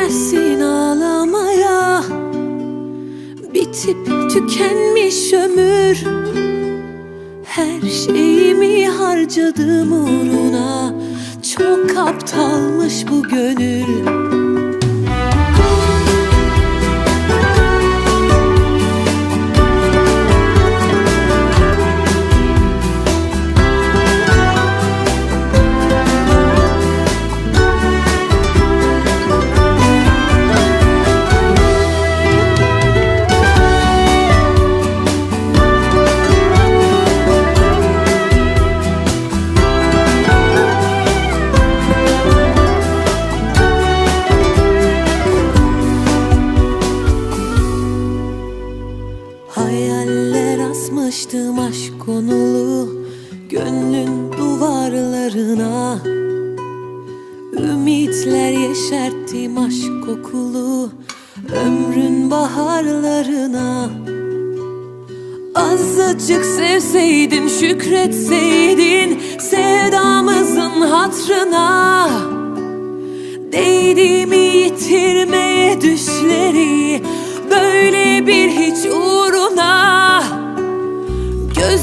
Değmesin ağlamaya. Bitip tükenmiş ömür. Her şeyimi harcadım uğruna. Çok aptalmış bu gönül konulu Gönlün duvarlarına. Ümitler yeşerttim aşk kokulu Ömrün baharlarına. Azıcık sevseydin şükretseydin Sevdamızın hatrına. Değdi mi yitirmeye düşleri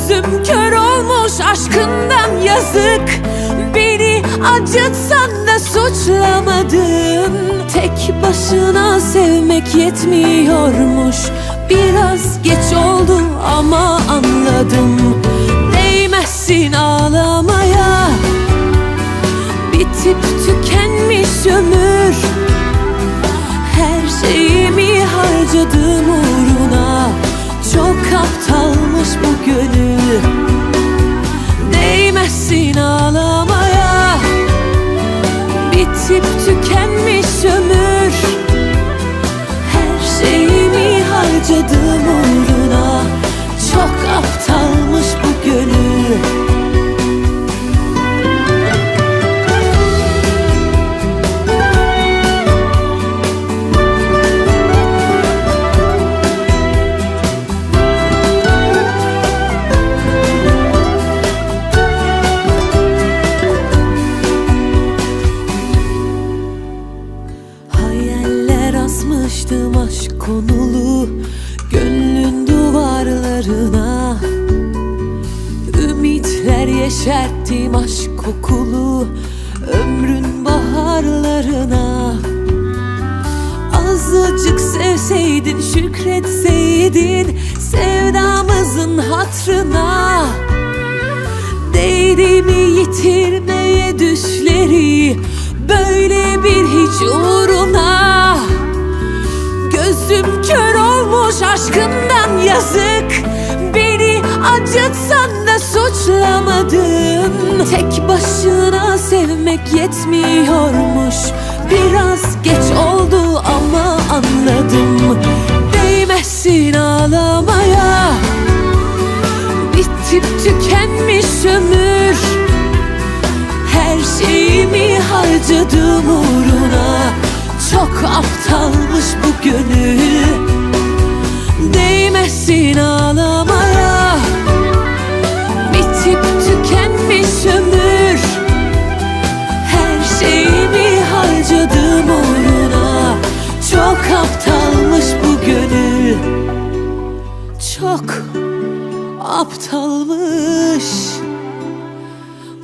Gözüm kör olmuş aşkından yazık. Beni acıtsan da suçlamadın Tek başına sevmek yetmiyormuş. Biraz geç oldu ama anladım. Değmezsin ağlamaya. Bitip tükenmiş ömür. Her şeyimi harcadım uğruna. Çok aptalmış Bitip tükenmiş ömür. Her şeyimi harcadım uğruna. Çok aptalmış aşk konulu Gönlün duvarlarına. Ümitler yeşerttim aşk kokulu Ömrün baharlarına. Azıcık sevseydin şükretseydin Sevdamızın hatrına olmuş aşkından yazık. Beni acıtsan da suçlamadın. Tek başına sevmek yetmiyormuş. Biraz geç oldu ama anladım. Değmezsin ağlamaya. Bitip tükenmiş ömür. Her şeyimi harcadım uğruna. Çok aptalmış bu gönül aptalmış bu gönül. Çok aptalmış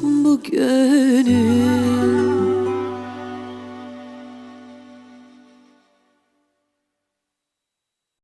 bu gönül